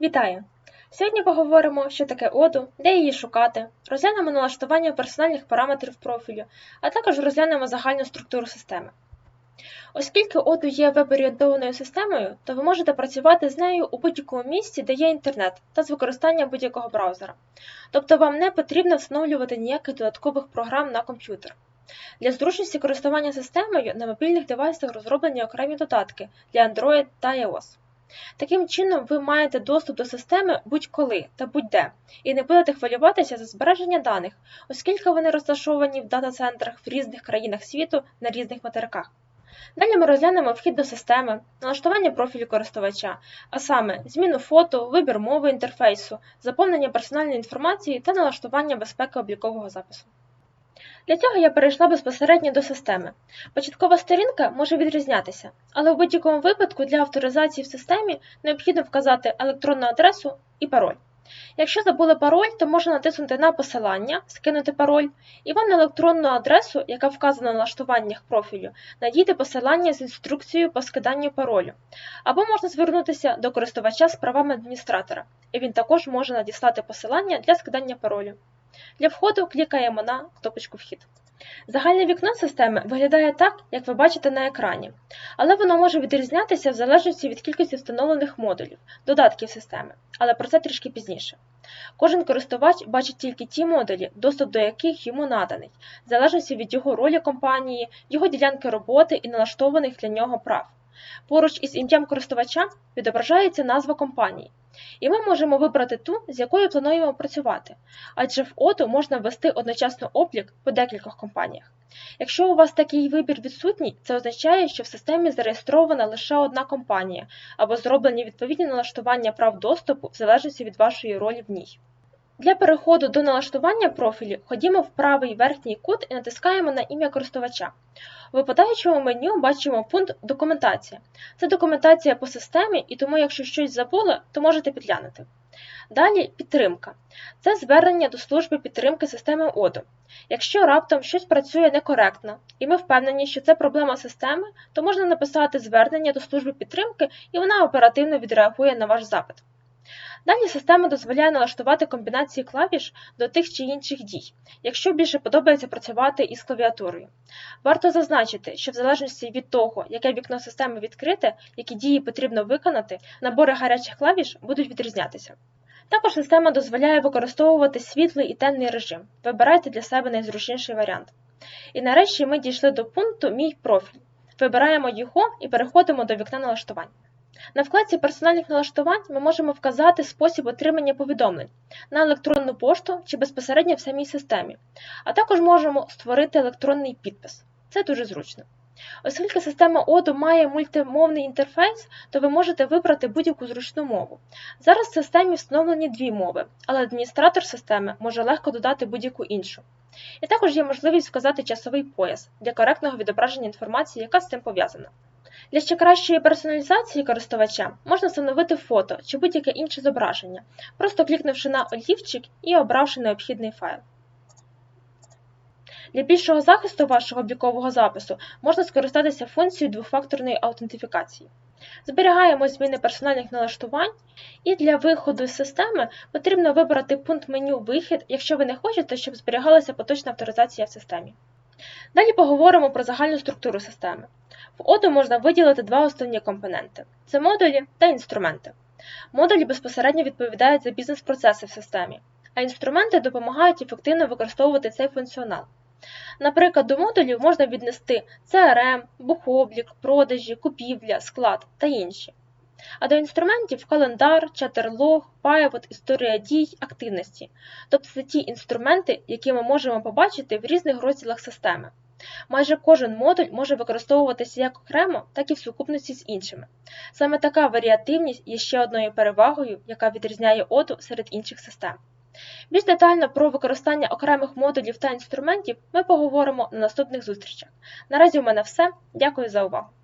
Вітаю! Сьогодні поговоримо, що таке оду, де її шукати, розглянемо налаштування персональних параметрів профілю, а також розглянемо загальну структуру системи. Оскільки оду є веб-орієнтованою системою, то ви можете працювати з нею у будь-якому місці, де є інтернет та з використанням будь-якого браузера. Тобто вам не потрібно встановлювати ніяких додаткових програм на комп'ютер. Для зручності користування системою на мобільних девайсах розроблені окремі додатки для Android та iOS. Таким чином, ви маєте доступ до системи будь-коли та будь-де, і не будете хвилюватися за збереження даних, оскільки вони розташовані в дата-центрах в різних країнах світу на різних материках. Далі ми розглянемо вхід до системи, налаштування профілю користувача, а саме зміну фото, вибір мови інтерфейсу, заповнення персональної інформації та налаштування безпеки облікового запису. Для цього я перейшла безпосередньо до системи. Початкова сторінка може відрізнятися, але в будь-якому випадку для авторизації в системі необхідно вказати електронну адресу і пароль. Якщо забули пароль, то можна натиснути на посилання, скинути пароль, і вам на електронну адресу, яка вказана на налаштуваннях профілю, надійде посилання з інструкцією по скиданню паролю. Або можна звернутися до користувача з правами адміністратора, і він також може надіслати посилання для скидання паролю. Для входу клікаємо на кнопочку Вхід. Загальне вікно системи виглядає так, як ви бачите на екрані, але воно може відрізнятися в залежності від кількості встановлених модулів, додатків системи, але про це трішки пізніше. Кожен користувач бачить тільки ті модулі, доступ до яких йому наданий, в залежності від його ролі компанії, його ділянки роботи і налаштованих для нього прав. Поруч із ім'ям користувача відображається назва компанії, і ми можемо вибрати ту, з якою плануємо працювати, адже в ОТО можна ввести одночасно облік по декількох компаніях. Якщо у вас такий вибір відсутній, це означає, що в системі зареєстрована лише одна компанія або зроблені відповідні налаштування прав доступу в залежності від вашої ролі в ній. Для переходу до налаштування профілю ходімо в правий верхній кут і натискаємо на ім'я користувача. У випадаючому меню бачимо пункт Документація. Це документація по системі, і тому, якщо щось забули, то можете підглянути. Далі підтримка. Це звернення до служби підтримки системи ОДО. Якщо раптом щось працює некоректно, і ми впевнені, що це проблема системи, то можна написати звернення до служби підтримки, і вона оперативно відреагує на ваш запит. Далі система дозволяє налаштувати комбінації клавіш до тих чи інших дій, якщо більше подобається працювати із клавіатурою. Варто зазначити, що в залежності від того, яке вікно системи відкрите, які дії потрібно виконати, набори гарячих клавіш будуть відрізнятися. Також система дозволяє використовувати світлий і темний режим. Вибирайте для себе найзручніший варіант. І нарешті ми дійшли до пункту Мій профіль. Вибираємо його і переходимо до вікна налаштувань. На вкладці персональних налаштувань ми можемо вказати спосіб отримання повідомлень на електронну пошту чи безпосередньо в самій системі, а також можемо створити електронний підпис. Це дуже зручно. Оскільки система ОДО має мультимовний інтерфейс, то ви можете вибрати будь-яку зручну мову. Зараз в системі встановлені дві мови, але адміністратор системи може легко додати будь-яку іншу. І також є можливість вказати часовий пояс для коректного відображення інформації, яка з цим пов'язана. Для ще кращої персоналізації користувача можна встановити фото чи будь-яке інше зображення, просто клікнувши на олівчик і обравши необхідний файл. Для більшого захисту вашого облікового запису можна скористатися функцією двофакторної аутентифікації. Зберігаємо зміни персональних налаштувань, і для виходу з системи потрібно вибрати пункт меню Вихід, якщо ви не хочете, щоб зберігалася поточна авторизація в системі. Далі поговоримо про загальну структуру системи. В ODO можна виділити два основні компоненти це модулі та інструменти. Модулі безпосередньо відповідають за бізнес-процеси в системі, а інструменти допомагають ефективно використовувати цей функціонал. Наприклад, до модулів можна віднести CRM, бухоблік, продажі, купівля, склад та інші. А до інструментів календар, чатерлог, пайвот, історія дій, активності. Тобто це ті інструменти, які ми можемо побачити в різних розділах системи. Майже кожен модуль може використовуватися як окремо, так і в сукупності з іншими. Саме така варіативність є ще одною перевагою, яка відрізняє оду серед інших систем. Більш детально про використання окремих модулів та інструментів ми поговоримо на наступних зустрічах. Наразі у мене все. Дякую за увагу!